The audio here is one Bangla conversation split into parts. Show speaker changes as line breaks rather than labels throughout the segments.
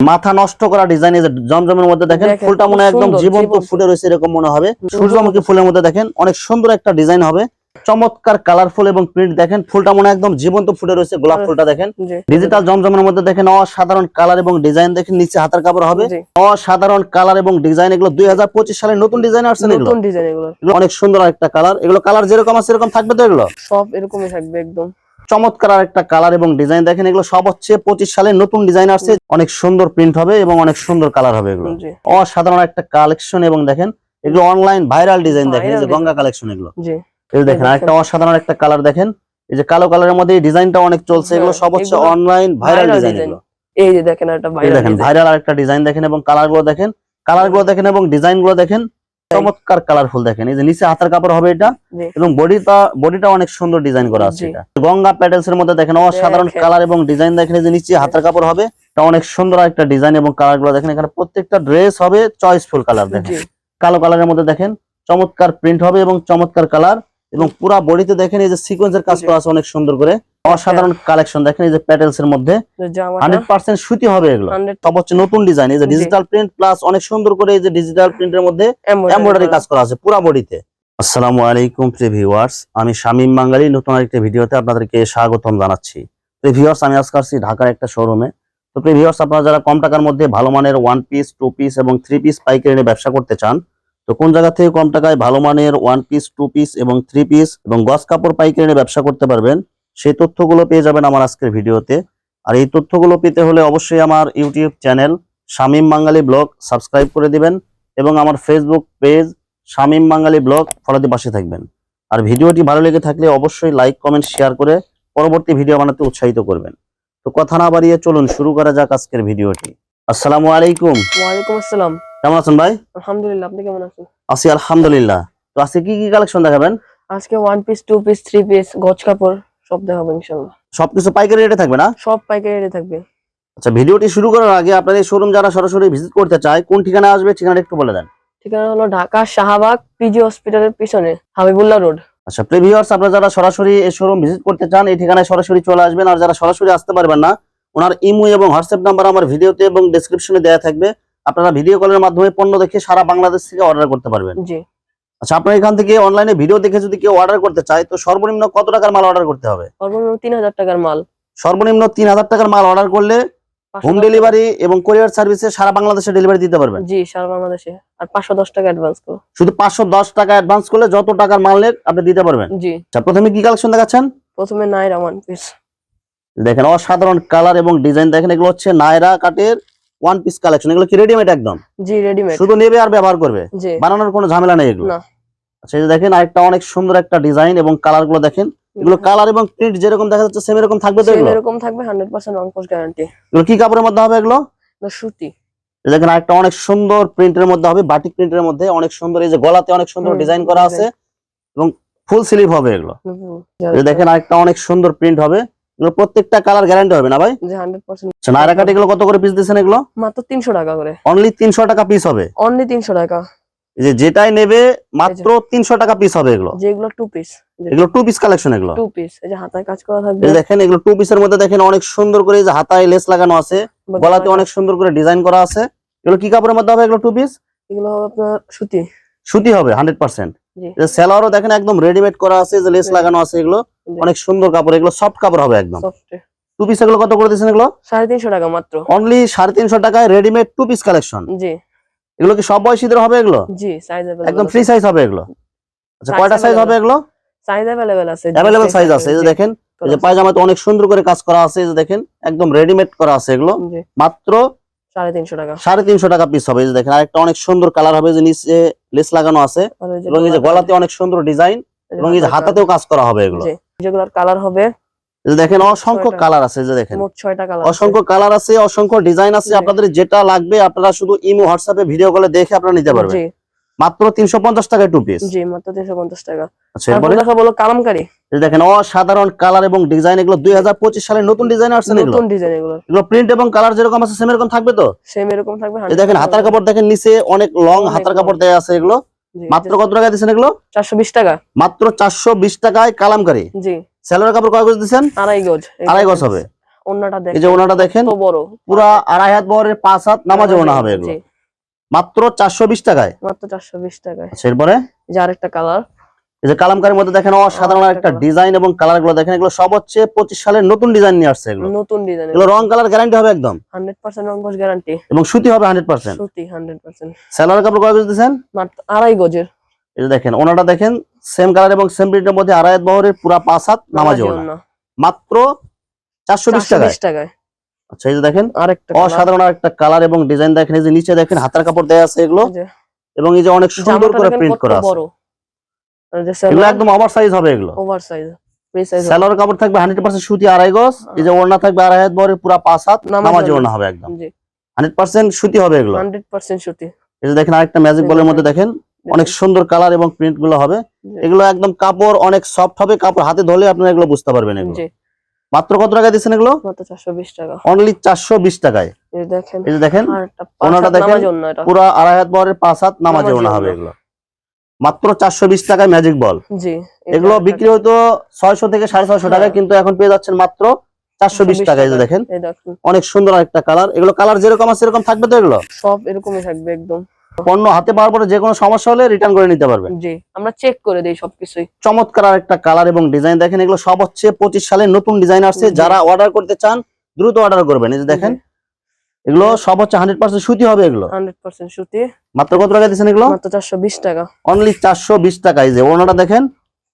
মাথা নষ্ট করা ডিজাইন এই যে জমজমের মধ্যে দেখেন ফুলটা মনে একদম জীবন্ত। ফুটে রয়েছে এরকম মনে হবে। সূর্যমুখী ফুলের মধ্যে দেখেন অনেক সুন্দর একটা ডিজাইন হবে। চমৎকার কালারফুল এবং প্রিন্ট দেখেন ফুলটা মনে একদম জীবন্ত ফুটে রয়েছে গোলাপ ফুলটা দেখেন। ডিজিটাল জমজমের মধ্যে দেখেন অসাধারণ কালার এবং ডিজাইন দেখেন নিচে হাতের কাপড় হবে। অসাধারণ কালার এবং ডিজাইন এগুলো দুই হাজার পঁচিশ সালের নতুন ডিজাইন আসছে এগুলো? অনেক সুন্দর একটা কালার এগুলো কালার যেরকম আছে এরকম থাকবে তো এগুলো?
সব এরকমই থাকবে একদম।
চমৎকার একটা কালার এবং ডিজাইন দেখেন এগুলো সব হচ্ছে পঁচিশ সালের নতুন ডিজাইন আসছে। অনেক সুন্দর প্রিন্ট হবে এবং অনেক সুন্দর কালার হবে এগুলো। অসাধারণ একটা কালেকশন এবং দেখেন এগুলো অনলাইন ভাইরাল ডিজাইন দেখেন এই যে গঙ্গা কালেকশন এগুলো। এই দেখেন। আরেকটা অসাধারণ একটা কালার দেখেন এই যে কালো কালারের মধ্যে ডিজাইনটা অনেক চলছে এগুলো সব হচ্ছে অনলাইন ভাইরাল ডিজাইন এগুলো।
এই যে দেখেন একটা ভাইরাল
দেখেন ভাইরাল আরেকটা ডিজাইন দেখেন এবং কালারগুলো দেখেন কালারগুলো দেখেন এবং ডিজাইনগুলো দেখেন চমৎকার কালারফুল দেখেন। এই যে নিচে হাতের কাপড় হবে এটা এবং বডিটা বডিটা অনেক সুন্দর ডিজাইন করা আছে এটা। গঙ্গা প্যাটেলস এর মধ্যে দেখেন অসাধারণ। কালার এবং ডিজাইন দেখেন এই যে নিচে হাতের কাপড় হবে এটা অনেক সুন্দর একটা ডিজাইন এবং কালারগুলো দেখেন এখানে প্রত্যেকটা ড্রেস হবে চয়েসফুল কালার দেখেন। কালো কালারের মধ্যে দেখেন চমৎকার প্রিন্ট হবে এবং চমৎকার কালার এবং পুরা বডিতে দেখেন এই যে সিকোয়েন্সের কাজ করা আছে অনেক সুন্দর করে। অসাধারণ কালেকশন দেখেন এই যে প্যাটেলস এর মধ্যে। হান্ড্রেড পার্সেন্ট সুতি হবে এগুলো।
100
সব হচ্ছে নতুন ডিজাইন এই যে ডিজিটাল প্রিন্ট প্লাস অনেক সুন্দর করে এই যে ডিজিটাল প্রিন্টের মধ্যে এমব্রয়ডারি কাজ করা আছে পুরা বডিতে। আসসালামু আলাইকুম প্রিয় ভিউয়ার্স আমি শামীম বাঙালি নতুন আরেকটা ভিডিওতে আপনাদেরকে স্বাগতম জানাচ্ছি। প্রিয় ভিউয়ার্স আমি আজকে আসছি ঢাকার একটা শোরুমে তো প্রিয় ভিউয়ার্স আপনারা যারা কম টাকার মধ্যে ভালো মানের ওয়ান পিস টু পিস এবং থ্রি পিস পাইকারি নিয়ে ব্যবসা করতে চান তো কোন জায়গা থেকে কম টাকায় ভালো মানের ওয়ান পিস টু পিস এবং থ্রি পিস এবং গস কাপড় পাইকারি ব্যবসা করতে পারবেন, সেই তথ্যগুলো পেয়ে যাবেন আমার আজকের ভিডিওতে। আর এই তথ্যগুলো পেতে হলে অবশ্যই আমার YouTube channel Shamim Bangali blog subscribe করে দিবেন এবং আমার Facebook page Shamim Bangali blog ফলোতে পাশে থাকবেন। আর ভিডিওটি ভালো লেগে থাকলে অবশ্যই লাইক কমেন্ট শেয়ার করে পরবর্তী ভিডিও বানাতে উৎসাহিত করবেন। তো কথা না বাড়িয়ে চলুন, শুরু করা যাক আজকের ভিডিওটি। আসসালামু আলাইকুম।
ওয়ালাইকুম আসসালাম।
কেমন আছেন ভাই?
আলহামদুলিল্লাহ আপনি কেমন আছেন?
আছি আলহামদুলিল্লাহ। তো আজকে কি কি কালেকশন দেখাবেন?
আজকে one piece two piece three piece গজ কাপড় সব দেখাবো ইনশাল্লাহ
সবকিছু পাইকারি রেটে থাকবে না?
সব পাইকারি রেটে থাকবে।
আচ্ছা ভিডিওটি শুরু করার আগে আপনার এই শোরুম যারা সরাসরি ভিজিট করতে চায় কোন ঠিকানা আসবে ঠিকানাটা একটু বলে দেন।
ঠিকানা হলো ঢাকা শাহবাগ পিজি হসপিটালের পিছনে হাবিবুল্লাহ রোড
আচ্ছা প্রিভিউয়ার্স আপনারা যারা সরাসরি এই শোরুম ভিজিট করতে চান এই ঠিকানায় সরাসরি চলে আসবেন। আর যারা সরাসরি আসতে পারবেন না ওনার ইমো এবং হোয়াটসঅ্যাপ নাম্বার আমার ভিডিওতে এবং ডেসক্রিপশনে দেওয়া থাকবে। আপনারা ভিডিও কলের মাধ্যমে পণ্য দেখে সারা বাংলাদেশ থেকে অর্ডার করতে পারবেন।
জি।
আচ্ছা আপনার এখান থেকে অনলাইনে ভিডিও দেখে যদি কেউ অর্ডার করতে চায় তো সর্বনিম্ন কত টাকার মাল অর্ডার করতে হবে?
সর্বনিম্ন তিন হাজার টাকার মাল।
সর্বনিম্ন তিন হাজার টাকার মাল অর্ডার করলে হোম ডেলিভারি এবং কোরিয়ার সার্ভিসে সারা বাংলাদেশে ডেলিভারি দিতে পারবেন।
জি সারা বাংলাদেশে। আর পাঁচশো দশ টাকা অ্যাডভান্স করো।
শুধু পাঁচশো দশ টাকা অ্যাডভান্স করলে যত টাকার মাল নেন আপনি দিতে পারবেন।
জি।
আচ্ছা প্রথমে কি কালেকশন দেখাচ্ছেন?
প্রথমে নাইরা ওয়ান পিস
দেখেন অসাধারণ কালার এবং ডিজাইন দেখেন এগুলো হচ্ছে নায়রা কাটের ওয়ান পিস কালেকশন এগুলো কি রেডিমেড একদম?
জি রেডিমেড
শুধু নেবে আর ব্যবহার করবে? বানানোর কোনো ঝামেলা নেই এগুলো?
না।
আচ্ছা এই যে দেখেন আরেকটা অনেক সুন্দর একটা ডিজাইন এবং কালারগুলো দেখেন। এগুলো কালার এবং প্রিন্ট যেরকম দেখা যাচ্ছে সেম এরকম থাকবে তো এগুলো?
এরকম থাকবে হান্ড্রেড পার্সেন্ট অঙ্কশ গ্যারান্টি
এগুলো কি কাপড়ের মধ্যে হবে এগুলো?
না
সুতি। দেখেন আরেকটা অনেক সুন্দর প্রিন্টের মধ্যে হবে বাটিক প্রিন্টের মধ্যে অনেক সুন্দর এই যে গলাতে অনেক সুন্দর ডিজাইন করা আছে এবং ফুল স্লিভ হবে এগুলো। দেখেন আরেকটা অনেক সুন্দর প্রিন্ট হবে। প্রত্যেকটা কালার গ্যারান্টি হবে না ভাই? আচ্ছা নায়রা কাট এগুলো কত করে পিস দিচ্ছেন এগুলো?
মাত্র তিনশো টাকা করে।
অনলি তিনশো টাকা পিস হবে?
অনলি তিনশো টাকা।
এই যে যেটাই নেবে মাত্র তিনশো টাকা পিস হবে এগুলো?
যেগুলো টু পিস
এগুলো টু পিস কালেকশন এগুলো?
টু পিস এই যে হাতায় কাজ করা থাকবে।
দেখেন এগুলো টু পিসের মধ্যে দেখেন অনেক সুন্দর করে এই যে হাতায় লেস লাগানো আছে। গলাতে অনেক সুন্দর করে ডিজাইন করা আছে। এগুলো কি কাপড়ের মধ্যে হবে এগুলো টু পিস
এগুলো আপনার সুতি।
সুতি হবে হান্ড্রেড পার্সেন্ট সেলারও দেখেন একদম রেডিমেড করা আছে যে লেস লাগানো আছে এগুলো অনেক সুন্দর কাপড় এগুলো সফট কাপড় হবে একদম। টু পিস এগুলো কত করে দিচ্ছেন এগুলো?
সাড়ে তিনশো টাকা মাত্র।
অনলি সাড়ে তিনশো টাকায় রেডিমেড টু পিস কালেকশন
জি।
এগুলো কি সব বয়সীদের হবে এগুলো?
জি সাইজ
একদম ফ্রি সাইজ হবে এগুলো। আচ্ছা কয়টা সাইজ হবে এগুলো?
সাইজ অ্যাভেলেবেল আছে।
অ্যাভেলেবল সাইজ আছে এই যে দেখেন এই যে পায়জামাতে অনেক সুন্দর করে কাজ করা আছে এই যে দেখেন একদম রেডিমেড করা আছে এগুলো। মাত্র
সাড়ে তিনশো টাকা।
পিস হবে এই যে দেখেন আরেকটা অনেক সুন্দর কালার হবে যে নিচে লেস লাগানো আছে। এবং এই যে
গলাতে-
অনেক সুন্দর ডিজাইন এবং এই যে হাতাতেও কাজ করা হবে এগুলো।
যেগুলোর কালার হবে।
দেখেন অসংখ্য কালার আছে যে দেখেন। অসংখ্য কালার আছে অসংখ্য ডিজাইন আছে আপনাদের যেটা লাগবে আপনারা শুধু ইমো হোয়াটসঅ্যাপে ভিডিও কলে দেখে আপনারা নিতে পারবেন। মাত্র তিনশো পঞ্চাশ টাকায় টু পিস
জি মাত্র টাকা।
আচ্ছা এরপরে
দেখা বলো কালামকারি।
এই দেখেন অসাধারণ কালার এবং ডিজাইন এগুলো দুই সালের নতুন ডিজাইন আসছে এগুলো?
নতুন ডিজাইন এগুলো।
এগুলো প্রিন্ট এবং কালার যেরকম আছে সেম এরকম থাকবে তো?
সেম এরকম থাকবে
এই দেখেন হাতার কাপড় দেখেন নিচে অনেক লং হাতার কাপড় দেয়া আছে এগুলো। মাত্র কত টাকা দিচ্ছেন এগুলো?
চারশো বিশ টাকা।
মাত্র চারশো বিশ টাকায় কালামকারি।
জি।
স্যালোয়ার কাপড় কয় গজ
আড়াই গজ।
আড়াই গজ হবে।
ওনাটা
এই যে
দেখেন
ওনাটা দেখেন
বড়।
পুরা আড়াই হাত বহরের পাঁচ হাত নামাজে ওনা হবে এগুলো। মাত্র চারশো বিশ টাকায়।
মাত্র চারশো বিশ টাকায়।
আচ্ছা এরপরে?
এই যে আরেকটা কালার
এই যে কালামকারের মধ্যে দেখেন অসাধারণ একটা ডিজাইন এবং কালারগুলো দেখেন এগুলো সব হচ্ছে পঁচিশ সালের নতুন ডিজাইন নিয়ে আসছে এগুলো।
নতুন ডিজাইন
এগুলো রং কালার গ্যারান্টি হবে একদম।
হান্ড্রেড পার্সেন্ট রঙ্গস গ্যারান্টি
এবং সুতি হবে হান্ড্রেড পার্সেন্ট।
সত্যি হান্ড্রেড পার্সেন্ট।
স্যালোয়ার কাপড় কয় গজ দিচ্ছেন
মাত্র আড়াই গজের।
এই যে দেখেন ওনাটা দেখেন সেম কালার এবং সেম প্রিন্টের মধ্যে আড়াই বহরের পুরা পাঁচ হাত নামাজ মাত্র চারশো বিশ
চারশো
টাকায়।
বিশ টাকায়।
আচ্ছা এই যে দেখেন
আরেকটা
অসাধারণ একটা কালার এবং ডিজাইন দেখেন এই যে নিচে দেখেন হাতার কাপড় দেওয়া আছে এগুলো। এবং এই যে অনেক সুন্দর করে প্রিন্ট করা আছে। এগুলো একদম ওভার সাইজ হবে এগুলো।
ওভার সাইজ
কাপড় থাকবে সুতি আড়াই গজ এই যে ওড়না থাকবে আড়াই হাত বহরের পুরা পাঁচ হাত
নামাজে
নামাজে
ওড়না।
ওড়না হবে একদম।
জি।
সুতি হবে এগুলো।
হান্ড্রেড পার্সেন্ট সুতি।
এই যে দেখেন আরেকটা ম্যাজিক
এই
বলের মধ্যে দেখেন অনেক সুন্দর কালার এবং প্রিন্টগুলো হবে। এগুলো একদম কাপড় অনেক সফট হবে কাপড় হাতে ধরলে আপনারা এগুলো বুঝতে পারবেন এগুলো। মাত্র কত টাকা দিচ্ছেন এগুলো?
চারশো বিশ টাকা।
অনলি চারশো বিশ টাকায়।
এই দেখেন
এই যে দেখেন ওনাটা দেখেন, পুরা আড়াই হাত বহরের পাঁচ হাত নামাজে ওড়না হবে এগুলো। মাত্র চারশো বিশ টাকায় ম্যাজিক বল। এগুলো বিক্রি হয়তো ছয়শো থেকে সাড়ে ছয়শো টাকায়
হ্যাঁ।
কিন্তু এখন পেয়ে যাচ্ছেন মাত্র চারশো বিশ টাকায় দেখেন। অনেক সুন্দর একটা কালার। এগুলো কালার যেরকম আছে সেরকম থাকবে তো এগুলো?
সব এরকমই থাকবে একদম।
পণ্য হাতে পাওয়ার পরে যে কোনো সমস্যা হলে রিটার্ন করে নিতে পারবেন
জি আমরা চেক করে দেই সবকিছুই।
চমৎকার আর একটা কালার এবং ডিজাইন দেখেন এগুলো সব হচ্ছে পঁচিশ সালের নতুন ডিজাইন আসছে। যারা অর্ডার করতে চান দ্রুত অর্ডার করবেন। এই যে দেখেন এগুলো সব হচ্ছে হান্ড্রেড পার্সেন্ট সুতি হবে এগুলো।
হান্ড্রেড পার্সেন্ট সুতি।
মাত্র কত টাকা দিচ্ছেন এগুলো?
মাত্র চারশো বিশ টাকা।
অনলি চারশো বিশ টাকা। এই যে ওনাটা দেখেন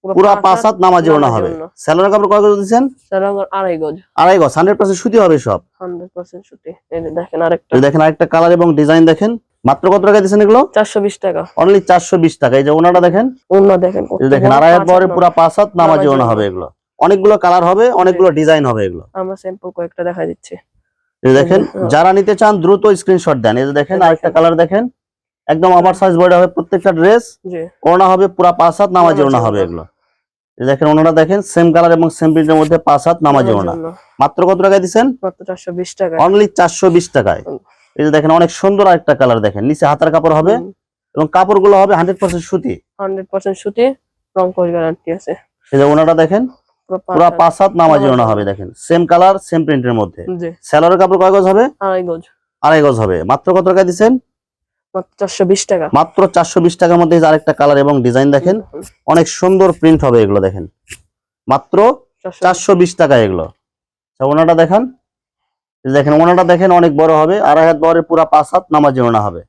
পুরা পাঁচ হাত নামাজি ওনা হবে।
ওড়না।
কাপড় কয় গজ দিচ্ছেন
আড়াই গজ।
আড়াই গজ হান্ড্রেড পার্সেন্ট সুতি হবে সব।
হান্ড্রেড পার্সেন্ট সুতি। এই যে দেখেন আরেকটা।
এই দেখেন আরেকটা কালার এবং ডিজাইন দেখেন। মাত্র কত টাকা দিচ্ছেন এগুলো?
চারশো বিশ টাকা।
অনলি চারশো বিশ টাকা। এই যে ওনাটা দেখেন?
অন্য দেখেন
আড়াই হাত পুরা পাঁচ হাত নামাজি ওনা হবে এগুলো। অনেকগুলো কালার হবে অনেকগুলো ডিজাইন হবে এগুলো।
আমরা স্যাম্পল কয়েকটা দেখা দিচ্ছি।
দেখেন যারা নিতে চান দ্রুত স্ক্রিনশট দেন। এই যে দেখেন আরেকটা কালার দেখেন। একদম ওভার সাইজ বডি হবে প্রত্যেকটা ড্রেস ওনা হবে পুরা পাঁচ হাত নামাজি ওনা হবে এগুলো। দেখেন ওনারা দেখেন সেম কালার এবং সেম প্রিন্টের মধ্যে পাঁচ হাত নামাজি ওনা। মাত্র কত টাকা দিচ্ছেন
মাত্র চারশো বিশ টাকা
অনলি চারশো বিশ টাকায়। এই যে দেখেন অনেক সুন্দর একটা কালার দেখেন। নিচে হাতার কাপড় হবে এবং কাপড়গুলো হবে হান্ড্রেড পার্সেন্ট সুতি।
হান্ড্রেড পার্সেন্ট সুতি রং কোষ গ্যারান্টি আছে।
এই যে ওনাটা দেখেন
পুরো পাঁচ হাত।
হাত নামাজি ওনা হবে। দেখেন। সেম কালার সেম প্রিন্টের মধ্যে।
জি।
স্যালোয়ার কাপড় কয় গজ হবে?
আড়াই গজ।
আড়াই গজ হবে। মাত্র কত টাকা দিচ্ছেন?
মাত্র চারশো বিশ টাকা।
মাত্র চারশো বিশ টাকার মধ্যে আরেকটা কালার এবং ডিজাইন দেখেন অনেক সুন্দর প্রিন্ট হবে এগুলো দেখেন। মাত্র চারশো বিশ। টাকা এগুলো। আচ্ছা, ওনাটা দেখান। দেখেন ওনাটা দেখেন অনেক বড় হবে আড়াই হাত বহরের পুরা পাঁচ হাত নামাজি ওনা হবে।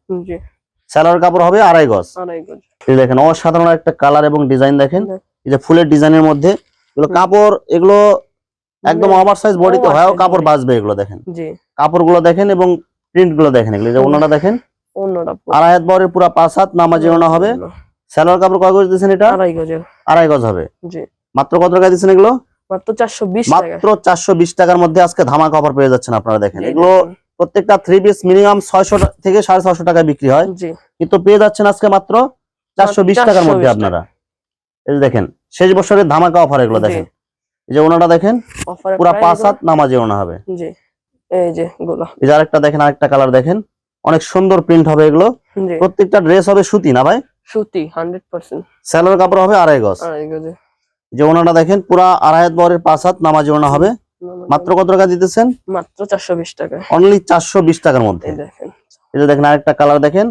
স্যালোয়ার কাপড় হবে আড়াই গজ।
গজ।
দেখেন অসাধারণ একটা কালার এবং ডিজাইন দেখেন। এই যে ফুলের ডিজাইনের মধ্যে এগুলো কাপড় এগুলো একদম ওভার সাইজ বডিতে হয়ও কাপড় বাঁচবে এগুলো দেখেন। কাপড়গুলো দেখেন এবং প্রিন্টগুলো দেখেন এগুলো। যে ওনাটা দেখেন আড়াই হাত বহরের পুরা পাঁচ হাত নামাজি ওনা হবে। স্যালোয়ার কাপড় কয় গজ দিচ্ছেন এটা?
আড়াই গজের।
আড়াই গজ হবে। মাত্র কত টাকা দিচ্ছেন এগুলো?
মাত্র চারশো বিশ টাকা।
মাত্র টাকার মধ্যে আজকে ধামাকা অফার পেয়ে যাচ্ছেন আপনারা দেখেন। এগুলো প্রত্যেকটা থ্রি পিস মিনিমাম ছয়শো থেকে সাড়ে ছয়শো টাকায় বিক্রি হয়। কিন্তু পেয়ে যাচ্ছেন আজকে মাত্র চারশো বিশ টাকার মধ্যে আপনারা। এই দেখেন শেষ বছরের ধামাকা অফার এগুলো দেখেন। এই যে ওনাটা দেখেন পুরা পাঁচ হাত নামাজে ওনা হবে।
জি। এই যে গোলা
এই যে আরেকটা দেখেন আরেকটা কালার দেখেন। অনেক সুন্দর প্রিন্ট হবে এগুলো। প্রত্যেকটা ড্রেস হবে সুতি না ভাই?
সুতি হান্ড্রেড পার্সেন্ট
স্যালোর কাপড় হবে আড়াই গজ।
আড়াই গজে।
যে ওনাটা দেখেন পুরা আড়াই হাত বরের পাঁচ হাত নামাজে ওনা হবে। মাত্র কত টাকা দিতেছেন?
মাত্র চারশো বিশ টাকা।
অনলি চারশো বিশ টাকার মধ্যে।
এটা দেখেন।
আরেকটা কালার দেখেন।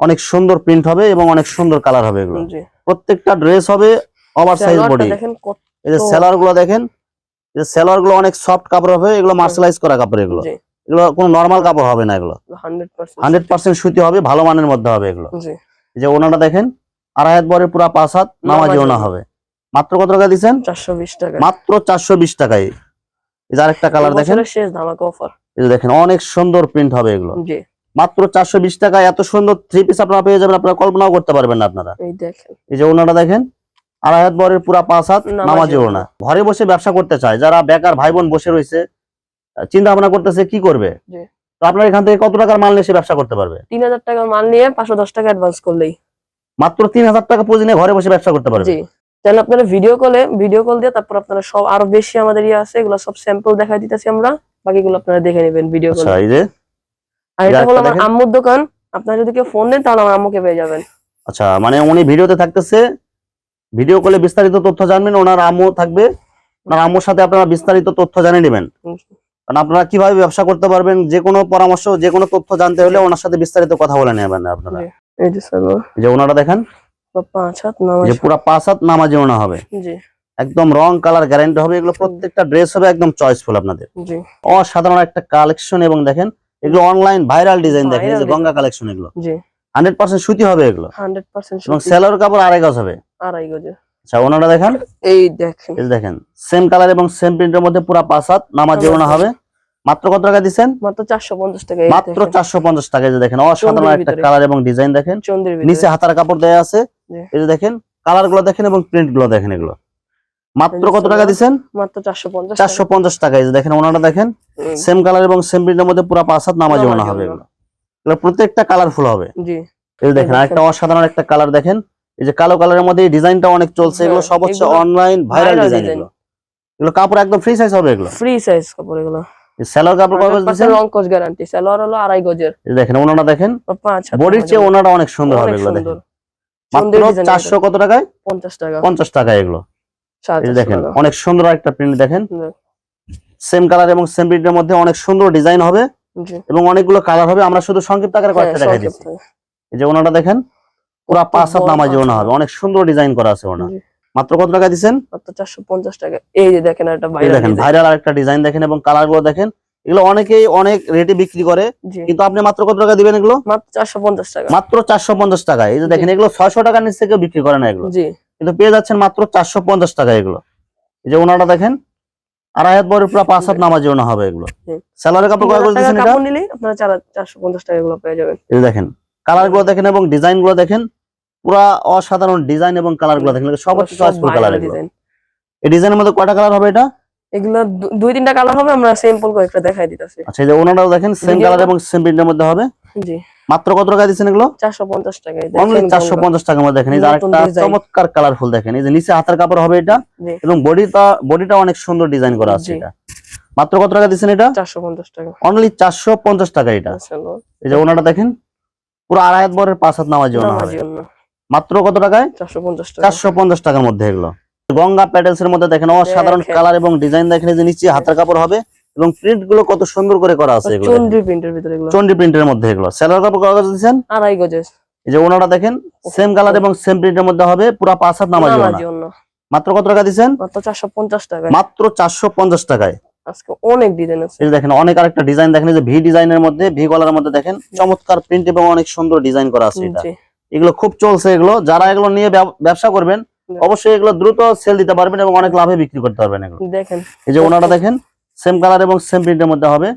অনেক সুন্দর প্রিন্ট হবে এবং অনেক সুন্দর কালার হবে এগুলো। প্রত্যেকটা ড্রেস হবে ওভার সাইজ বডি এই যে সেলারগুলো দেখেন এই যে সেলারগুলো অনেক সফট কাপড় হবে এগুলো মার্শালাইজ করা কাপড় এগুলো। এগুলো কোনো নর্মাল কাপড় হবে না এগুলো।
হান্ড্রেড পার্সেন্ট
সুতি। হবে ভালো মানের মধ্যে হবে এগুলো।
জি।
এই যে ওনাটা দেখেন আড়াই হাত বরের পুরা পাঁচ হাত নামাজি ওনা। হবে। মাত্র কত টাকা দিচ্ছেন?
চারশো বিশ টাকা।
মাত্র চারশো বিশ টাকায়। এই যে আরেকটা কালার দেখেন।
শেষ ধামাকা অফার
এই যে দেখেন অনেক সুন্দর প্রিন্ট হবে এগুলো।
জি।
মাত্র চারশো বিশ টাকায় এত সুন্দর থ্রি পিস আপনারা পেয়ে যাবেন আপনারা কল্পনাও করতে পারবেন না আপনারা।
এই
যে ওনাটা দেখেন আড়াই হাত বরের পুরা পাঁচ হাত
নামাজি
নামাজি ওনা। ঘরে বসে ব্যবসা করতে চায় যারা বেকার ভাই বোন বসে রয়েছে চিন্তা ভাবনা করতেছে কি করবে? তো আপনার এখান থেকে কত টাকার মাল নিয়ে সে ব্যবসা করতে পারবে?
তিন হাজার টাকার মাল নিয়ে পাঁচশো দশ টাকা অ্যাডভান্স করলেই।
মাত্র তিন হাজার টাকা পুঁজি নিয়ে ঘরে বসে ব্যবসা করতে পারবে?
তাহলে আপনারা ভিডিও কলে ভিডিও কল দিয়ে তারপর আপনারা সব আরও বেশি আমাদের ইয়ে আছে এগুলো সব স্যাম্পল দেখাই দিতেছি আমরা বাকিগুলো আপনারা দেখে নেবেন ভিডিও
আচ্ছা
কলে
এই যে?
আর এটা হলো আমার আম্মুর দোকান আপনারা যদি কেউ ফোন দেন তাহলে আমার আম্মুকে পেয়ে যাবেন।
আচ্ছা মানে উনি ভিডিওতে থাকতেছে ভিডিও কলে বিস্তারিত তথ্য জানবেন ওনার আম্মু থাকবে ওনার আম্মুর সাথে আপনারা বিস্তারিত তথ্য জেনে নেবেন। কারণ আপনারা কীভাবে ব্যবসা করতে পারবেন যে কোনো পরামর্শ যে কোনো তথ্য জানতে হলে ওনার সাথে বিস্তারিত কথা বলে নেবেন আপনারা।
এই যে
ওনারা দেখেন
পাঁচ হাত নামাজ
যে পুরো পাঁচ হাত নামাজি ওনা হবে।
জি।
একদম রং কালার গ্যারান্টি হবে এগুলো প্রত্যেকটা ড্রেস হবে একদম চয়েসফুল আপনাদের।
জি।
অসাধারণ একটা কালেকশন এবং দেখেন এগুলো অনলাইন ভাইরাল ডিজাইন দেখেন এই যে গঙ্গা কালেকশন এগুলো।
জি।
সুতি হবে এগুলো।
হান্ড্রেড পার্সেন্ট
এবং সেলোর কাপড় আড়াই গজ হবে।
আড়াই গজে।
আচ্ছা দেখেন?
এই দেখেন।
এই দেখেন সেম কালার এবং সেম প্রিন্টের মধ্যে পুরো পাঁচ হাত নামাজি। ওনা হবে। মাত্র কত টাকা দিচ্ছেন?
মাত্র চারশো পঞ্চাশ টাকা
মাত্র
দেখেন।
চারশো পঞ্চাশ টাকা যে দেখেন অসাধারণ একটা কালার এবং ডিজাইন দেখেন। নিচে হাতার কাপড় দেয়া আছে। এই যে দেখেন কালারগুলো দেখেন এবং প্রিন্টগুলো দেখেন এগুলো। মাত্র কত টাকা। দিচ্ছেন?
মাত্র চারশো পঞ্চাশ
চারশো পঞ্চাশ টাকা। এই যে দেখেন ওনারা দেখেন সেম কালার এবং সেম প্রিন্টের মধ্যে পুরো পাঁচ হাত নামাজি ওনা হবে এগুলো। প্রত্যেকটা কালারফুল হবে।
জি।
এই যে দেখেন। আরেকটা অসাধারণ একটা কালার দেখেন। এই যে কালো কালারের মধ্যে ডিজাইনটা অনেক চলছে। এগুলো সব হচ্ছে অনলাইন ভাইরাল ডিজাইন এগুলো। এগুলো কাপড় একদম ফ্রি সাইজ হবে এগুলো।
ফ্রি সাইজ কাপড় এগুলো।
সেলোর কাপড় কত গজ দিচ্ছেন?
রং কোচ গ্যারান্টি সালোয়ার হলো আড়াই গজের।
এই দেখেন ওনারা দেখেন বডির চেয়ে। ওনারা অনেক সুন্দর হবে এগুলো দেখেন। মাত্র কত টাকায়?
টাকা।
টাকা এগুলো। দেখেন অনেক সুন্দর একটা প্রিন্ট দেখেন। সেম কালার এবং সেম প্রিন্টের মধ্যে অনেক সুন্দর ডিজাইন হবে এবং অনেকগুলো কালার হবে। আমরা শুধু সংক্ষিপ্ত আকারে কয়েকটা
হ্যাঁ,
দেখাই
সংক্ষেপ
দিচ্ছি এই যে ওনাটা দেখেন পুরা পাঁচ হাত নামাজি ওনা হবে। অনেক সুন্দর ডিজাইন করা আছে ওনা। মাত্র কত টাকা দিচ্ছেন?
মাত্র চারশো পঞ্চাশ টাকা। এই যে দেখেন একটা ভাইরাল
দেখেন ভাইরাল আরেকটা ডিজাইন দেখেন এবং কালারগুলো দেখেন। এগুলো অনেকেই অনেক রেটে বিক্রি করে। কিন্তু আপনি মাত্র কত টাকা দিবেন এগুলো?
মাত্র চারশো পঞ্চাশ টাকা।
মাত্র চারশো পঞ্চাশ টাকা। এই যে দেখেন এগুলো ছয়শো টাকার নিচ থেকে বিক্রি করে না এগুলো। কিন্তু পেয়ে যাচ্ছেন মাত্র চারশো পঞ্চাশ টাকা এগুলো। এই যে ওনাটা দেখেন আড়াই হাত বড় পুরো পাঁচ হাত নামাজি হবে এগুলো। স্যালারি কাপড়
তিন
কয় করে
টাকা
এটা?
আপনারা এগুলো পেয়ে যাবেন।
এই দেখেন কালারগুলো দেখেন এবং ডিজাইনগুলো দেখেন পুরা অসাধারণ ডিজাইন এবং কালারগুলো দেখেন সব হচ্ছে চয়েসফুল কালার এগুলো।
ডিজাইন
এই ডিজাইনের মধ্যে কয়টা কালার হবে এটা?
এগুলো দুই তিনটা কালার হবে আমরা সিম্পল কয়েকটা দেখাই দিতেছি।
আচ্ছা এই যে ওনারাও দেখেন সেম কালার এবং সেম প্রিন্টের মধ্যে হবে?
জি।
মাত্র কত টাকা দিচ্ছেন এগুলো?
চারশো পঞ্চাশ টাকায়
অনলি
দেখেন
টাকার মধ্যে এই যে আরেকটা চমৎকার কালারফুল দেখেন এই যে নিচে হাতের কাপড় হবে এটা এবং বডিটা বডিটা অনেক সুন্দর ডিজাইন করা আছে এটা। মাত্র কত টাকা দিচ্ছেন এটা?
চারশো পঞ্চাশ টাকা।
অনলি চারশো পঞ্চাশ টাকা এটা। এই যে ওনাটা দেখেন পুরো আড়াই হাত বরের পাঁচ হাত নামাজি মাত্র কত টাকায়?
চারশো পঞ্চাশ টাকা।
চারশো পঞ্চাশ টাকার মধ্যে এগুলো। গঙ্গা প্যাটেলস এর মধ্যে দেখেন অসাধারণ কালার এবং ডিজাইন দেখেন যে নিচে হাতের কাপড় হবে এবং প্রিন্টগুলো কত সুন্দর করে করা আছে এগুলো।
চন্দ্রি প্রিন্টের ভিতরে এগুলো।
চন্ডি প্রিন্টের মধ্যে এগুলো। সেলার কাপড় কত দিচ্ছেন?
আড়াই গজের।
এই যে ওনাটা দেখেন সেম কালার এবং সেম প্রিন্টের মধ্যে হবে পুরো পাঁচ হাত নামাজি
অন্য
মাত্র কত টাকা দিচ্ছেন?
মাত্র চারশো পঞ্চাশ টাকা
মাত্র চারশো পঞ্চাশ টাকায়।
আজকে অনেক ডিজাইন আছে।
এই যে দেখেন অনেক আরেকটা ডিজাইন দেখেন যে ভি ডিজাইনের মধ্যে ভি গলার মধ্যে দেখেন চমৎকার প্রিন্ট এবং অনেক সুন্দর ডিজাইন করা আছে এটা। এগুলো খুব চলছে এগুলো। যারা এগুলো নিয়ে ব্যবসা করবেন। অবশ্যই এগুলো দ্রুত সেল দিতে পারবেন এবং অনেক লাভে বিক্রি করতে পারবেন এগুলো।
দেখেন।
এই যে ওনাটা দেখেন সেম কালার এবং সেম প্রিন্টের মধ্যে হবে।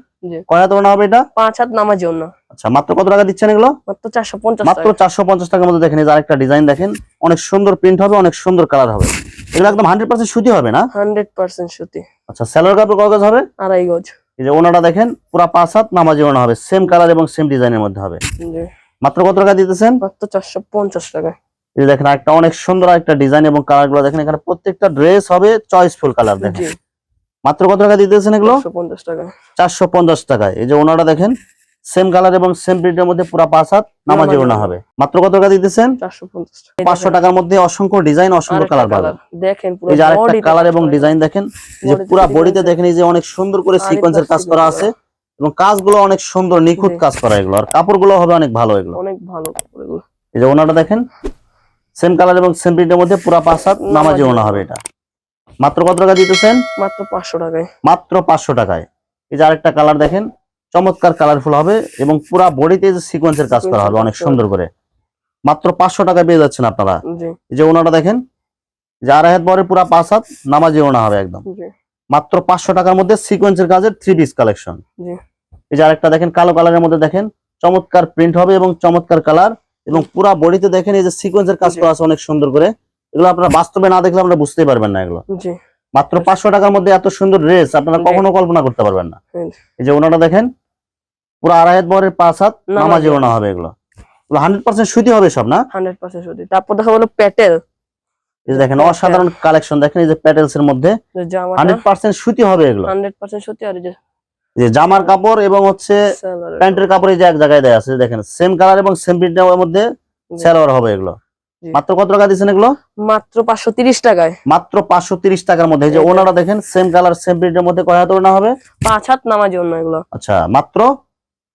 কয় হাত ওনা হবে এটা?
পাঁচ হাত নামাজি অন্য
আচ্ছা মাত্র কত টাকা দিচ্ছেন এগুলো?
মাত্র চারশো পঞ্চাশ
মাত্র
টাকা।
চারশো পঞ্চাশ টাকার মধ্যে দেখেন এই যে আরেকটা ডিজাইন দেখেন অনেক সুন্দর প্রিন্ট হবে অনেক সুন্দর কালার হবে। এগুলো একদম হান্ড্রেড পার্সেন্ট সুতি হবে না?
হান্ড্রেড পার্সেন্ট সুতি।
আচ্ছা স্যালোর কাপড় কত গজ হবে?
আড়াই গজ।
এই যে ওনাটা দেখেন পুরা পাঁচ হাত নামাজি ওনা হবে সেম কালার এবং সেম ডিজাইনের মধ্যে হবে। মাত্র কত টাকা দিতেছেন?
মাত্র চারশো পঞ্চাশ টাকা
এই দেখেন একটা অনেক সুন্দর একটা ডিজাইন এবং কালারগুলো দেখেন এখানে প্রত্যেকটা ড্রেস হবে চয়েসফুল কালার দেখেন। মাত্র কত টাকা দিতেছেন এগুলো?
চারশো পঞ্চাশ টাকা।
টাকায়। এই যে ওনাটা দেখেন সেম কালার এবং সেম প্রিন্টের মধ্যে পুরা পাঁচ হাত নামাজি ওনা হবে। মাত্র কত টাকা দিতেছেন? পাঁচশো টাকার মধ্যে অসংখ্য ডিজাইন অসংখ্য কালার পাবেন।
দেখেন পুরো
এই যে আরেকটা কালার এবং ডিজাইন দেখেন এই যে পুরা বডিতে দেখেন এই যে অনেক সুন্দর করে সিকোয়েন্সের কাজ করা আছে এবং কাজগুলো অনেক সুন্দর নিখুঁত কাজ করা এগুলো। আর কাপড়গুলো হবে অনেক ভালো এগুলো।
অনেক ভালো।
এই যে ওনাটা দেখেন সেম কালার এবং সেম প্রিন্টের মধ্যে পুরা পাঁচ হাত নামাজি ওনা হবে এটা। মাত্র কত টাকা দিতেছেন?
মাত্র পাঁচশো টাকায়।
মাত্র পাঁচশো টাকায়। এই যে আরেকটা কালার দেখেন চমৎকার কালারফুল হবে এবং পুরা বডিতে যে সিকোয়েন্সের কাজ করা হবে অনেক সুন্দর করে মাত্র পাঁচশো টাকায় পেয়ে যাচ্ছেন আপনারা।
জি।
এই যে ওনাটা দেখেন যে আড়াই হাত পরে পুরা পাঁচ হাত নামাজি ওনা হবে একদম।
জি।
মাত্র পাঁচশো টাকার মধ্যে সিকোয়েন্সের কাজের থ্রি পিস কালেকশন
জি।
এই যে আরেকটা দেখেন কালো কালারের মধ্যে দেখেন চমৎকার প্রিন্ট হবে এবং চমৎকার কালার এবং পুরা বডিতে দেখেন এই যে সিকোয়েন্সের কাজ করা আছে অনেক সুন্দর করে। এগুলো আপনারা বাস্তবে না দেখলে আপনারা বুঝতেই পারবেন না এগুলো। মাত্র পাঁচশো টাকার মধ্যে এত সুন্দর ড্রেস আপনারা কখনো কল্পনা করতে পারবেন না। এই যে। ওনাটা দেখেন পুরো আড়াই হাত বরের পাঁচ হাত
নামাজি।
ওনা হবে এগুলো। হান্ড্রেড পার্সেন্ট সুতি হবে সব না?
হান্ড্রেড পার্সেন্ট সুতি। তারপর দেখা হলো প্যাটেল
এই যে দেখেন। অসাধারণ কালেকশন দেখেন এই যে প্যাটেলস এর মধ্যে হান্ড্রেড পার্সেন্ট সুতি হবে এগুলো।
হান্ড্রেড পার্সেন্ট সুতি আর যে
জামার কাপড় এবং হচ্ছে প্যান্টের কাপড় এই যে এক জায়গায় দেয়া আছে দেখেন সেম কালার এবং সেম প্রিন্টের মধ্যে। সেলোয়ার হবে এগুলো। মাত্র কত টাকা দিচ্ছেন এগুলো?
মাত্র পাঁচশো তিরিশ টাকায়।
মাত্র পাঁচশো তিরিশ টাকার মধ্যে। যে ওনারা দেখেন সেম কালার সেম প্রিন্টের মধ্যে কয় হাত ওড়না হবে?
পাঁচ হাত নামার জন্য এগুলো।
আচ্ছা মাত্র?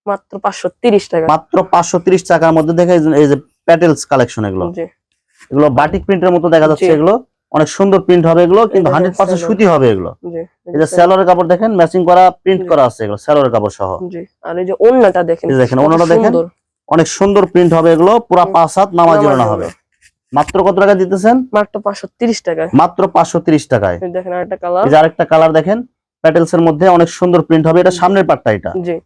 মাত্র পাঁচশো তিরিশ টাকা।
মাত্র পাঁচশো তিরিশ টাকার মধ্যে দেখে এই যে- প্যাটেলস কালেকশন এগুলো। এগুলো বাটিক প্রিন্টের মতো দেখা যাচ্ছে এগুলো। অনেক সুন্দর প্রিন্ট হবে এগুলো কিন্তু হান্ড্রেড পার্সেন্ট সুতি হবে এগুলো। এই যে কাপড় দেখেন ম্যাচিং করা প্রিন্ট করা আছে এগুলো স্যালোরের কাপড় সহ।
আর এই যে ওন্নাটা দেখেন
দেখেন, দেখেন। অনেক সুন্দর প্রিন্ট হবে এগুলো পুরা। পাঁচ হাত নামাজ। হবে। মাত্র কত টাকা দিতেছেন?
মাত্র পাঁচশো তিরিশ টাকায়।
মাত্র পাঁচশো তিরিশ টাকায়।
এই দেখেন আরেকটা কালার
এই যে আরেকটা কালার দেখেন প্যাটেলস এর মধ্যে অনেক সুন্দর প্রিন্ট হবে এটা সামনের পাটটা এটা।
জি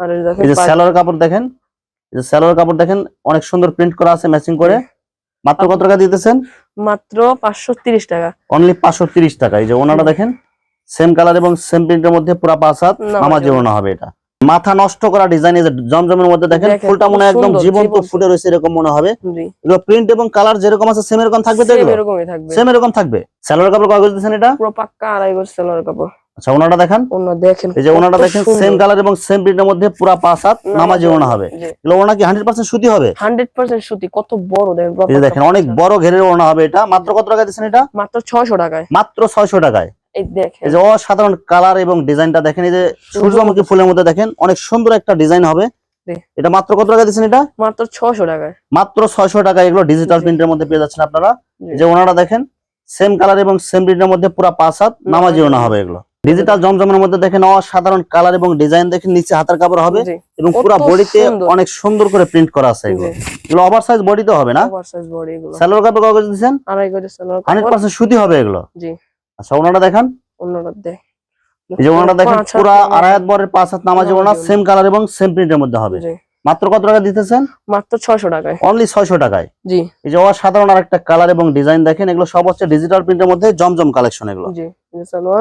আর এই
যে
পাঁচ-
কাপড় দেখেন এই যে কাপড় দেখেন অনেক সুন্দর প্রিন্ট করা আছে ম্যাচিং করে। মাত্র কত টাকা দিতেছেন?
মাত্র পাঁচশো তিরিশ টাকা।
অনলি পাঁচশো তিরিশ টাকা। এই যে ওনাটা দেখেন সেম কালার এবং সেম প্রিন্টের মধ্যে পুরা পাঁচ হাত
ওড়না।
ওড়না হবে এটা। মাথা নষ্ট করা ডিজাইন এই যে জমজমের মধ্যে দেখেন ফুলটা মনে হয় একদম জীবন্ত। ফুটে রয়েছে এরকম মনে হবে। এগুলো প্রিন্ট এবং কালার যেরকম আছে সেম এরকম থাকবে তো
এরকমই থাকবে।
সেম এরকম থাকবে। স্যালোর কাপড় কয় গজ দিচ্ছেন এটা?
পুরো পাক্কা আড়াই গজ সেলোয়ার কাপড়।
আচ্ছা ওনাটা দেখেন।
দেখেন
এই যে ওনাটা দেখেন সেম কালার এবং সেম প্রিন্টের মধ্যে পুরা পাঁচ হাত নামাজি ওড়না হবে। এগুলো ওনা কি হান্ড্রেড পার্সেন্ট সুতি হবে?
হান্ড্রেড পার্সেন্ট সুতি কত বড় দেখেন
এই দেখেন অনেক বড় ঘেরের ওড়না হবে এটা। মাত্র কত টাকা দিচ্ছেন এটা?
মাত্র ছয়শো টাকায়।
মাত্র ছয়শো টাকায়।
এই দেখেন।
এই যে অসাধারণ কালার এবং ডিজাইনটা দেখেন এই যে সূর্যমুখী ফুলের মধ্যে দেখেন অনেক সুন্দর একটা ডিজাইন হবে। এটা মাত্র কত টাকা দিচ্ছেন এটা?
মাত্র ছয়শো টাকায়।
মাত্র ছয়শো টাকা এগুলো ডিজিটাল প্রিন্টের মধ্যে পেয়ে যাচ্ছেন আপনারা। এই যে ওনারা দেখেন সেম কালার এবং সেম প্রিন্টের মধ্যে পুরো পাঁচ হাত নামাজি ওনা হবে এগুলো। ডিজিটাল জমজমের মধ্যে দেখেন অসাধারণ কালার এবং ডিজাইন দেখেন নিচে হাতের কাপড় হবে এবং
কত
পুরো বডিতে অনেক সুন্দর করে প্রিন্ট করা আছে এগুলো। এগুলো ওভার সাইজ বডিতে হবে না?
ওভারসাইজ বডি এগুলো।
স্যালোর কাপড় কাগজ দিচ্ছেন?
আড়াই গজের সেলোয়ার
হান্ড্রেড
কাপড়
পার্সেন্ট সুতি হবে এগুলো?
জি।
আচ্ছা ওনারা দেখেন।
অন্যটা দেখ
এই যে ওনারা দেখেন পুরা আড়াই হাত বরের পাঁচ হাত নামাজি ওনা সেম কালার এবং সেম প্রিন্টের মধ্যে হবে।
জি।
মাত্র কত টাকা দিতেছেন?
মাত্র ছয়শো টাকায়।
অনলি ছয়শো টাকায়?
জি।
এই যে অসাধারণ আর একটা কালার এবং ডিজাইন দেখেন এগুলো সব হচ্ছে ডিজিটাল প্রিন্টের মধ্যে জমজম কালেকশন এগুলো।
জি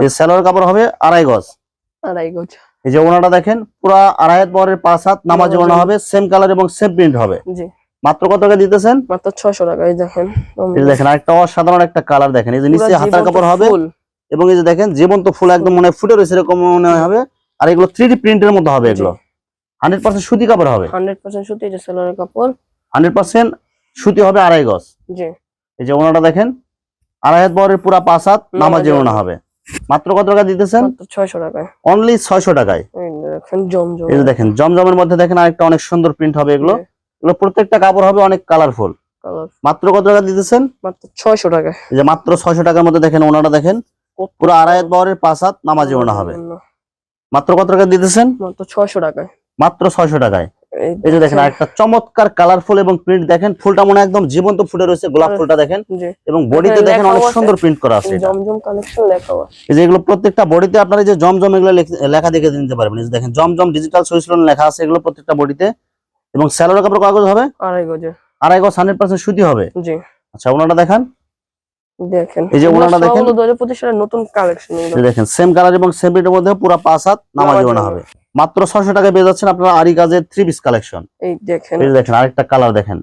এই
স্যালোর কাপড় হবে আড়াই গজ।
আড়াই গজ।
এই যে ওনাটা দেখেন পুরা আড়াই হাত বরের পাঁচ হাত নামাজি ওনা হবে সেম কালার এবং সেম প্রিন্ট হবে।
জি।
মাত্র কত টাকা দিতেছেন?
মাত্র ছয়শো টাকা এই দেখেন।
এই দেখেন আরেকটা অসাধারণ একটা কালার দেখেন। এই যে নিচে হাতার কাপড় হবে এবং এই যে দেখেন জীবন্ত ফুল একদম মনে হয় ফুটে রয়েছে এরকম মনে হবে। আর এগুলো থ্রি প্রিন্টের মধ্যে হবে এগুলো। হান্ড্রেড পার্সেন্ট সুতি কাপড় হবে?
হান্ড্রেড পার্সেন্ট সুতি যে সেলোয়ারের কাপড়।
হান্ড্রেড পার্সেন্ট সুতি হবে আড়াই গজ?
জি।
এই যে ওনাটা দেখেন আড়াই হাত বরের পুরা পাঁচ হাত নামাজি ওনা হবে। মাত্র কত টাকা দিতেছেন?
ছয়শো টাকায়।
অনলি ছয়শো টাকায়।
এই
যে দেখেন জমজমের মধ্যে দেখেন আরেকটা অনেক সুন্দর প্রিন্ট হবে এগুলো। এগুলো প্রত্যেকটা কাপড় হবে অনেক কালারফুল মাত্র কত টাকা দিতেছেন?
মাত্র ছয়শো টাকায়।
এই যে মাত্র ছয়শো টাকার মধ্যে দেখেন ওনাটা দেখেন পুরো আড়াই হাত বরের পাঁচ হাত নামাজি ওনা হবে। মাত্র কত টাকা দিতেছেন?
মাত্র ছয়শো টাকায়।
মাত্র ছয়শো টাকায়।
এই
যে দেখেন আরেকটা চমৎকার কালারফুল এবং প্রিন্ট দেখেন ফুলটা মনে একদম জীবন্ত ফুটে রয়েছে গোলাপ
হ্যাঁ।
ফুলটা দেখেন। এবং বডিতে দেখেন অনেক সুন্দর প্রিন্ট করা আছে।
জমজম কালেকশন আছে।
এই যে এগুলো প্রত্যেকটা বডিতে আপনারা এই যে জমজম এগুলো লেখা দেখে নিতে পারবেন। এই যে দেখেন জমজম ডিজিটাল সলিউশন লেখা আছে এগুলো প্রত্যেকটা বডিতে। এবং স্যালোর কাপড় কাগজ হবে?
আড়াই গজের
আড়াই গজ হান্ড্রেড পার্সেন্ট সুতি হবে।
জি।
আচ্ছা ওনাটা দেখান।
দেখেন।
এই যে ওনাটা দেখেন।
সালের নতুন কালেকশন
দেখেন সেম কালার এবং সেম মধ্যে পুরো পাঁচ হাত নামাজি
নামাজি
ওনা হবে। মাত্র ছশো টাকায় পেয়ে যাচ্ছেন আপনারা আরি কাজের থ্রি পিস কালেকশন
এই দেখেন।
এই দেখেন আরেকটা কালার দেখেন।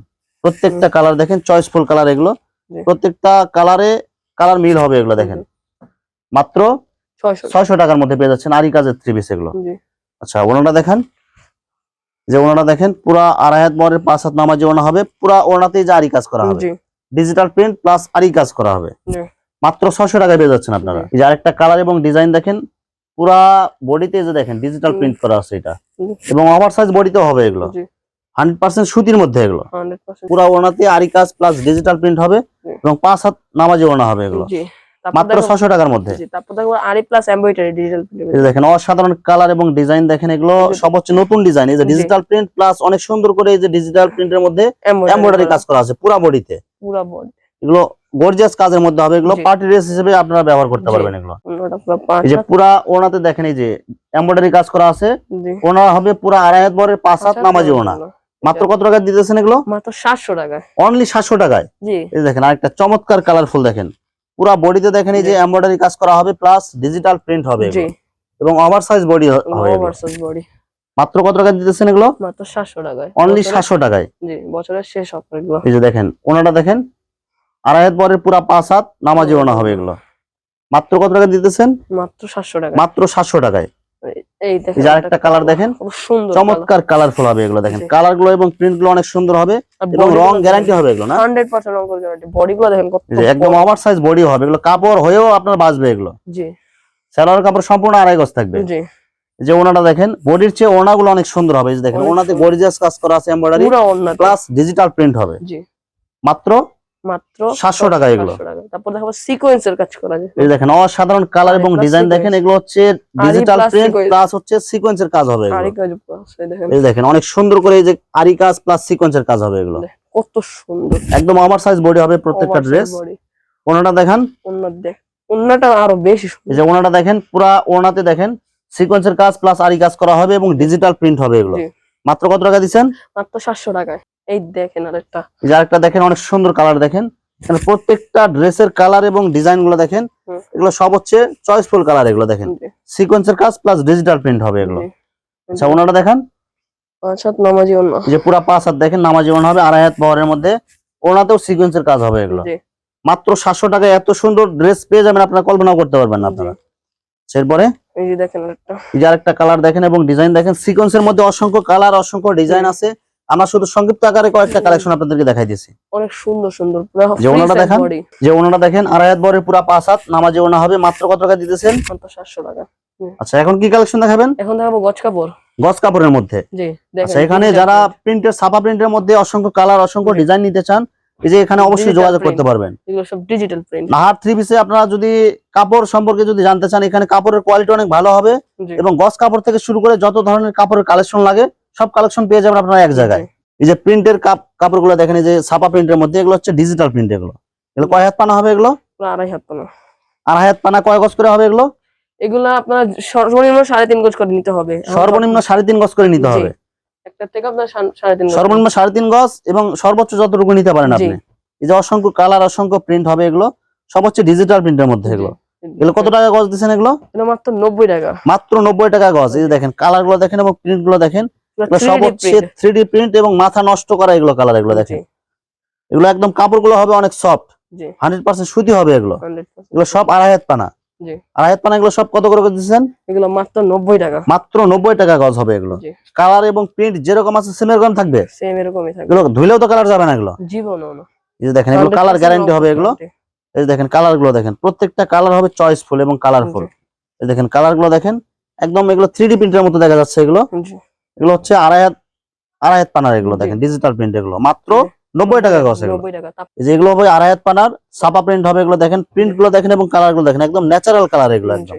প্রত্যেকটা কালার দেখেন চয়েসফুল কালার এগুলো। প্রত্যেকটা কালারে কালার মিল হবে এগুলো দেখেন। মাত্র
ছয়শো
ছয়শো টাকার মধ্যে পেয়ে যাচ্ছেন আরি কাজের থ্রি পিস এগুলো। আচ্ছা ওনাটা দেখেন। যে ওনাটা দেখেন পুরা আড়াই হাত বরের পাঁচ হাত নামাজি ওনা হবে। পুরা ওনাতেই যে আরি কাজ করা হবে। ডিজিটাল প্রিন্ট প্লাস আরি কাজ করা হবে। মাত্র ছশো টাকায় পেয়ে যাচ্ছেন আপনারা। এই যে আরেকটা কালার এবং ডিজাইন দেখেন পুরা বডিতে যে দেখেন ডিজিটাল প্রিন্ট করা আছে এটা। এবং ওভার সাইজ বডিতেও হবে এগুলো। হান্ড্রেড পার্সেন্ট সুতির মধ্যে এগুলো।
হান্ড্রেড পার্সেন্ট
পুরা ওনাতে আরি কাজ প্লাস ডিজিটাল প্রিন্ট হবে এবং পাঁচ হাত নামাজি ওনা হবে এগুলো। মাত্র ছশো টাকার মধ্যে। দেখেন অসাধারণ কালার এবং ডিজাইন দেখেন এগুলো।
জি।
সব হচ্ছে নতুন ডিজাইন এই যে
জি।
ডিজিটাল প্রিন্ট প্লাস অনেক সুন্দর করে এই যে ডিজিটাল প্রিন্টের মধ্যে এমব্রয়ডারি কাজ করা আছে পুরা বডিতে
পুরো বডি
এগুলো গর্জিয়াস কাজের মধ্যে হবে। এগুলো পার্টি ড্রেস হিসেবে আপনারা ব্যবহার করতে পারবেন এগুলো। এই যে পুরা ওনাতে দেখেন এই যে এমব্রয়ডারি কাজ করা আছে। ওনা হবে পুরা আড়াই হাত বরের পাঁচ হাত নামাজি ওনা মাত্র কত টাকা দিতেছেন এগুলো?
মাত্র সাতশো টাকায়।
অনলি সাতশো টাকায়।
জি।
এই দেখেন আরেকটা চমৎকার কালারফুল দেখেন। পুরা বডিতে দেখেন এই যে। এমব্রয়ডারি কাজ করা হবে প্লাস ডিজিটাল প্রিন্ট হবে
জি।
এবং ওভার সাইজ বডি হবে
ওভারসাইজ বডি
মাত্র কত টাকা দিতেছেন এগুলো?
মাত্র সাতশো টাকায়।
অনলি
বছরে-
সাতশো টাকায়?
জি বছরের শেষ অফার এগুলো।
এই যে দেখেন ওনাটা দেখেন আড়াই হাত পরের পুরা পাঁচ হাত নামাজি ওনা হবে এগুলো। মাত্র কত টাকা দিতেছেন?
মাত্র সাতশো টাকা
মাত্র সাতশো টাকায়।
এই দেখেন
এই যে কালার দেখেন
সুন্দর
চমৎকার কালারফুল হবে এগুলো দেখেন। কালারগুলো এবং প্রিন্টগুলো অনেক সুন্দর হবে এবং রং গ্যারান্টি হবে এগুলো না?
হান্ড্রেড পার্সেন্ট রং গ্যারান্টি বডি গুলো দেখেন কত
একদম ওভার সাইজ বডি হবে এগুলো কাপড় হয়েও আপনার বাঁচবে এগুলো।
জি।
সালোয়ার কাপড় সম্পূর্ণ আড়াই গজ থাকবে।
জি।
যে ওনাটা দেখেন বডির চেয়ে ওনাগুলো অনেক সুন্দর হবে যে দেখেন ওনাতে। গর্জিয়াস কাজ করা আছে এমব্রয়ডারি প্লাস ডিজিটাল প্রিন্ট হবে। মাত্র
মাত্র
700 টাকা এগুলো।
700 টাকা। তারপর সিকোয়েন্সের কাজ করা যায়
এই দেখেন অসাধারণ কালার এবং ডিজাইন দেখেন এগুলো হচ্ছে ডিজিটাল
plus
প্রিন্ট
sequence।
প্লাস হচ্ছে সিকোয়েন্সের কাজ হবে এই দেখেন। অনেক সুন্দর করে এই যে আরি কাজ প্লাস সিকোয়েন্সের কাজ হবে এগুলো।
কত সুন্দর।
একদম ওভার সাইজ বডি হবে প্রত্যেকটা ড্রেস ওনাটা দেখেন।
দেখ আরও বেশি
এই যে ওনাটা দেখেন পুরা ওনাতে দেখেন সিকোয়েন্সের কাজ প্লাস আরি কাজ করা হবে এবং ডিজিটাল প্রিন্ট হবে এগুলো। মাত্র কত টাকা দিচ্ছেন?
মাত্র সাতশো টাকায়। এই দেখেন আরেকটা।
আরেকটা দেখেন অনেক সুন্দর কালার দেখেন। এখানে প্রত্যেকটা ড্রেসের কালার এবং ডিজাইনগুলো দেখেন। এগুলো সব হচ্ছে চয়েসফুল কালার এগুলো দেখেন। সিকোয়েন্সের কাজ প্লাস ডিজিটাল প্রিন্ট হবে এগুলো। আচ্ছা ওনাটা দেখেন। যে পুরা পাঁচ হাত দেখেন নামাজি ওনা হবে আড়াই হাত পাওয়ারের মধ্যে। ওনাতেও সিকোয়েন্সের কাজ হবে এগুলো। মাত্র সাতশো টাকায় এত সুন্দর ড্রেস পেয়ে যাবেন আপনারা কল্পনাও করতে পারবেন না আপনারা। এরপরে?
এই যে দেখেন
এই যে আরেকটা কালার দেখেন এবং ডিজাইন দেখেন। সিকোয়েন্সের মধ্যে অসংখ্য কালার অসংখ্য ডিজাইন আছে। আমরা শুধু সংক্ষিপ্ত আকারে কয়েকটা কালেকশন আপনাদেরকে দেখাই দিয়েছি।
অনেক সুন্দর সুন্দর
যে ওনাটা দেখান। যে ওনাটা দেখেন আড়াই হাত বরের পুরা পাঁচ হাত নামাজি ওনা হবে মাত্র কত টাকা দিতেছেন?
মাত্র সাতশো টাকা।
আচ্ছা এখন কি কালেকশন দেখাবেন?
এখন দেখাবো গজ কাপড়।
গজ কাপড়ের মধ্যে।
জি দেখেন
আচ্ছা এখানে যারা প্রিন্টের ছাপা প্রিন্টের মধ্যে অসংখ্য কালার অসংখ্য ডিজাইন নিতে চান এই যে এখানে অবশ্যই
Digital
যোগাযোগ করতে পারবেন।
এগুলো সব ডিজিটাল প্রিন্ট
নাহার থ্রি পিসে আপনারা যদি কাপড় সম্পর্কে যদি জানতে চান এখানে কাপড়ের কোয়ালিটি অনেক ভালো হবে এবং গজ কাপড় থেকে শুরু করে যত ধরনের কাপড়ের কালেকশন লাগে সব কালেকশন পেয়ে যাবেন আপনারা এক জায়গায়। এই যে প্রিন্টের কাপড়গুলো দেখেন এই যে ছাপা প্রিন্টের মধ্যে এগুলো হচ্ছে ডিজিটাল প্রিন্ট এগুলো। এগুলো কয় হাত পানা হবে এগুলো?
আড়াই হাত পানা।
আড়াই হাত পানা কয় গজ করে হবে এগুলো?
এগুলো আপনার সর্বনিম্ন সাড়ে তিন গজ করে নিতে হবে।
সর্বনিম্ন সাড়ে তিন গজ করে নিতে হবে।
একটা থেকে আপনার
সর্বনিম্ন সাড়ে তিন গজ এবং সর্বোচ্চ যতটুকু নিতে পারেন আপনি। এই যে অসংখ্য কালার অসংখ্য প্রিন্ট হবে এগুলো সব হচ্ছে ডিজিটাল প্রিন্টের মধ্যে এগুলো। এগুলো কত টাকা গজ দিচ্ছেন এগুলো?
মাত্র নব্বই টাকা।
মাত্র নব্বই টাকা গজ। এই দেখেন কালারগুলো দেখেন এবং প্রিন্টগুলো দেখেন সব হচ্ছে
print।
থ্রি ডি প্রিন্ট এবং মাথা নষ্ট করা এগুলো কালার এগুলো দেখেন। এগুলো একদম কাপড়গুলো হবে অনেক সফট হান্ড্রেড পার্সেন্ট সুতি হবে এগুলো। এগুলো সব আড়াই হাত পানা।
জি।
আড়াই পানা এগুলো সব কত করে দিচ্ছেন
এগুলো মাত্র নব্বই টাকা।
মাত্র নব্বই টাকা গজ হবে এগুলো। কালার এবং প্রিন্ট যেরকম আছে সেম এরকম থাকবে?
সেম এরকমই থাকবে।
এগুলো ধুলেও তো কালার যাবে না এগুলো?
জীবনও
এই দেখেন এগুলো কালার গ্যারান্টি হবে এগুলো। এই দেখেন কালারগুলো দেখেন প্রত্যেকটা কালার হবে চয়েসফুল এবং কালারফুল এই দেখেন কালারগুলো দেখেন একদম এগুলো থ্রি ডি প্রিন্টের মতো দেখা যাচ্ছে এগুলো। এগুলো হচ্ছে আড়াই হাত আড়াই হাত পানার এগুলো দেখেন ডিজিটাল প্রিন্ট এগুলো। মাত্র নব্বই টাকা গছ এগুলো।
নব্বই টাকা তাপ-
এই যে এগুলো হবে আড়াই হাত পানার ছাপা প্রিন্ট হবে এগুলো দেখেন প্রিন্টগুলো দেখেন এবং কালারগুলো দেখেন একদম ন্যাচারাল কালার এগুলো একদম।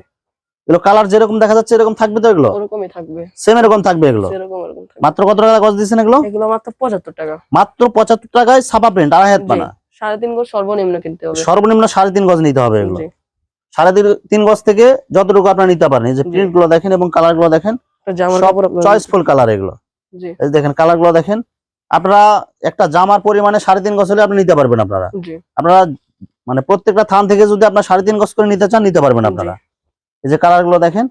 এগুলো কালার যেরকম দেখা যাচ্ছে এরকম থাকবে তো এগুলো?
ওরকমই থাকবে।
সেম এরকম থাকবে এগুলো?
এরকম থাকবে।
মাত্র কত টাকা এগুলো?
এগুলো মাত্র পঁচাত্তর টাকা।
মাত্র পঁচাত্তর টাকায় ছাপা প্রিন্ট আড়াই হাত পানা।
সাড়ে তিন গজ সর্বনিম্ন কিনতে হবে।
সর্বনিম্ন সাড়ে তিন গজ নিতে হবে এগুলো। সাড়ে তিন- তিন গজ থেকে যতটুকু আপনারা নিতে পারেন এই যে। প্রিন্টগুলো দেখেন এবং কালারগুলো দেখেন চয়েসফুল কালার এগুলো।
জি।
এই দেখেন কালারগুলো দেখেন আপনারা একটা জামার পরিমাণে সাড়ে তিন গজ হলে আপনি নিতে পারবেন আপনারা। আপনারা মানে প্রত্যেকটা থান থেকে যদি আপনার সাড়ে তিন গজ করে নিতে চান নিতে পারবেন আপনারা। এই যে কালারগুলো দেখেন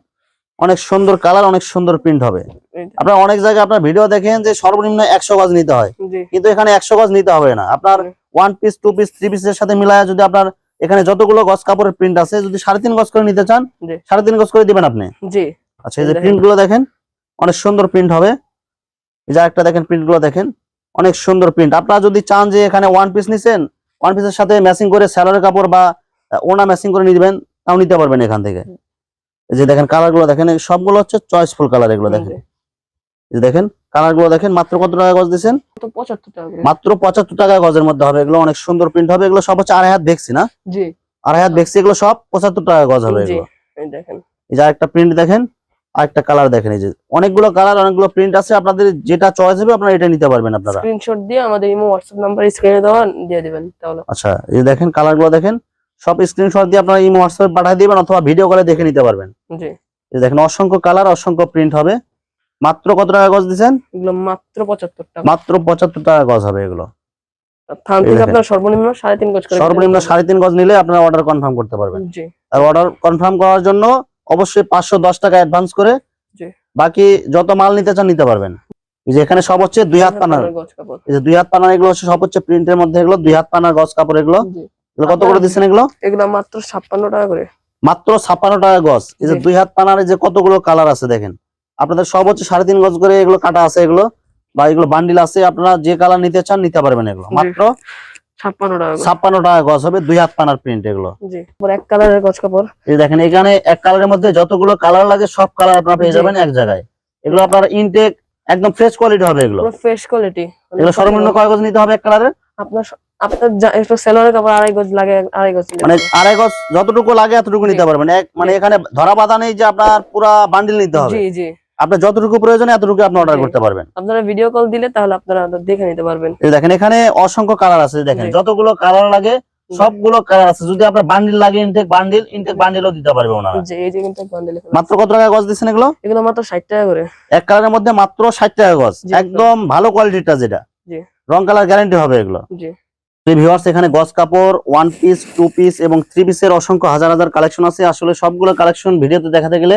অনেক সুন্দর কালার অনেক সুন্দর প্রিন্ট হবে। আপনারা অনেক জায়গায় আপনার ভিডিও দেখেন যে সর্বনিম্ন একশো গজ নিতে হয়। কিন্তু এখানে একশো গজ নিতে হবে না। আপনার one piece two piece three পিসের সাথে মিলায় যদি আপনার এখানে যতগুলো গজ কাপড়ের প্রিন্ট আছে যদি সাড়ে তিন গজ করে নিতে চান সাড়ে তিন গজ করে দিবেন আপনি। আচ্ছা এই যে প্রিন্টগুলো দেখেন অনেক সুন্দর প্রিন্ট হবে। এই যে একটা দেখেন প্রিন্টগুলো দেখেন। অনেক সুন্দর প্রিন্ট আপনারা যদি চান যে এখানে ওয়ান পিস নিছেন ওয়ান পিসের সাথে ম্যাচিং করে স্যালোয়ারের কাপড় বা ওনা ম্যাচিং করে নিবেন তাও নিতে পারবেন এখান থেকে। যে দেখেন কালারগুলো দেখেন সবগুলো হচ্ছে চয়েসফুল কালার এগুলো দেখেন। এই যে দেখেন কালারগুলো দেখেন মাত্র কত টাকা গজ দিচ্ছেন মাত্র পঁচাত্তর টাকা গজের মধ্যে হবে এগুলো অনেক সুন্দর প্রিন্ট হবে এগুলো সব হচ্ছে আড়াই হাত দেখছি না?
জি।
আড়াই হাত দেখছি এগুলো সব পঁচাত্তর টাকা গজ হবে এগুলো।
এই দেখেন।
এই যে একটা প্রিন্ট দেখেন আরেকটা কালার দেখেন এই যে। অনেকগুলো কালার অনেকগুলো প্রিন্ট আছে। আপনাদের যেটা চয়েস হবে আপনারা এটা নিতে পারবেন আপনারা।
স্ক্রিনশট দিয়ে আমাদের ইমো হোয়াটসঅ্যাপ নাম্বার স্ক্রিনে দেওয়া দিয়ে দিবেন তাহলে।
আচ্ছা এই যে দেখেন কালারগুলো দেখেন সব স্ক্রিনশট দিয়ে আপনারা ইমো হোয়াটসঅ্যাপে পাঠিয়ে দিবেন অথবা ভিডিও কলে দেখে নিতে পারবেন।
জি।
এই দেখেন অসংখ্য কালার অসংখ্য প্রিন্ট হবে। মাত্র কত টাকা গজ দিচ্ছেন?
এগুলো মাত্র পঁচাত্তর টাকা।
মাত্র পঁচাত্তর টাকা গজ হবে এগুলো।
থান থেকে। আপনার সর্বনিম্ন সাড়ে তিন গজ করে
সর্বনিম্ন
কিনতে
সাড়ে তিন গজ নিলে আপনারা অর্ডার কনফার্ম করতে পারবেন।
জি।
আর অর্ডার কনফার্ম করার জন্য অবশ্যই পাঁচশো দশ টাকা অ্যাডভান্স করে বাকি যত মাল নিতে চান নিতে পারবেন। এই যে এখানে সব হচ্ছে দুই হাত পানার। এই যে দুই হাত পানার এগুলো হচ্ছে সব হচ্ছে প্রিন্টের মধ্যে এগুলো দুই হাত পানার গজ কাপড় এগুলো। এগুলো কত করে দিচ্ছেন এগুলো?
এগুলো মাত্র ছাপ্পান্ন টাকা করে।
মাত্র ছাপ্পান্ন টাকা গজ এই যে দুই হাত পানার যে কতগুলো কালার আছে দেখেন। আপনাদের সব হচ্ছে সাড়ে তিন গজ করে এগুলো কাটা আছে এগুলো বা এগুলো বান্ডিল আছে আপনারা যে কালার নিতে চান নিতে পারবেন এগুলো। মাত্র
ছাপ্পান্ন টাকা করে।
গজ হবে দুই হাত পানার প্রিন্ট এগুলো।
এক কালারের গজ কাপড়।
এই দেখেন এখানে এক কালারের মধ্যে যতগুলো কালার লাগে সব কালার আপনারা পেয়ে যাবেন এক জায়গায়। এগুলো আপনার ইনটেক একদম ফ্রেশ কোয়ালিটি হবে এগুলো।
ফ্রেশ কোয়ালিটি
এগুলো সর্বনিম্ন কয় গজ নিতে হবে এক কালারের
আপনার আপনার একটু সেলোয়ারের কাপড় আড়াই গজ লাগে আড়াই গজ
মানে আড়াই গজ যতটুকু লাগে এতটুকু নিতে পারবেন। মানে এখানে ধরা বাঁধা নেই যে আপনার পুরা বান্ডিল নিতে হবে।
জি জি।
আপনার যতটুকু প্রয়োজন এতটুকু আপনি অর্ডার করতে পারবেন।
আপনারা ভিডিও কল দিলে তাহলে আপনারা দেখে নিতে পারবেন।
এই দেখেন এখানে অসংখ্য কালার আছে দেখেন। যতগুলো কালার লাগে সবগুলো কালার আছে। যদি আপনার বান্ডিল লাগে ইনটেক বান্ডিল ইনটেক বান্ডিলও দিতে পারবে ওনারা।
যে এই যে কিন্তু বান্ডেল
মাত্র কত টাকা গজ দিচ্ছেন এগুলো?
এগুলো মাত্র ষাট টাকা করে।
এক কালারের মধ্যে মাত্র ষাট টাকা গজ। একদম। ভালো কোয়ালিটিটা যেটা।
জি।
রং কালার গ্যারান্টি হবে এগুলো।
জি।
ভিউয়ার্স এখানে গজ কাপড় ওয়ান পিস টু পিস এবং থ্রি পিসের অসংখ্য হাজার হাজার কালেকশন আছে। আসলে সবগুলো কালেকশন ভিডিওতে দেখাতে গেলে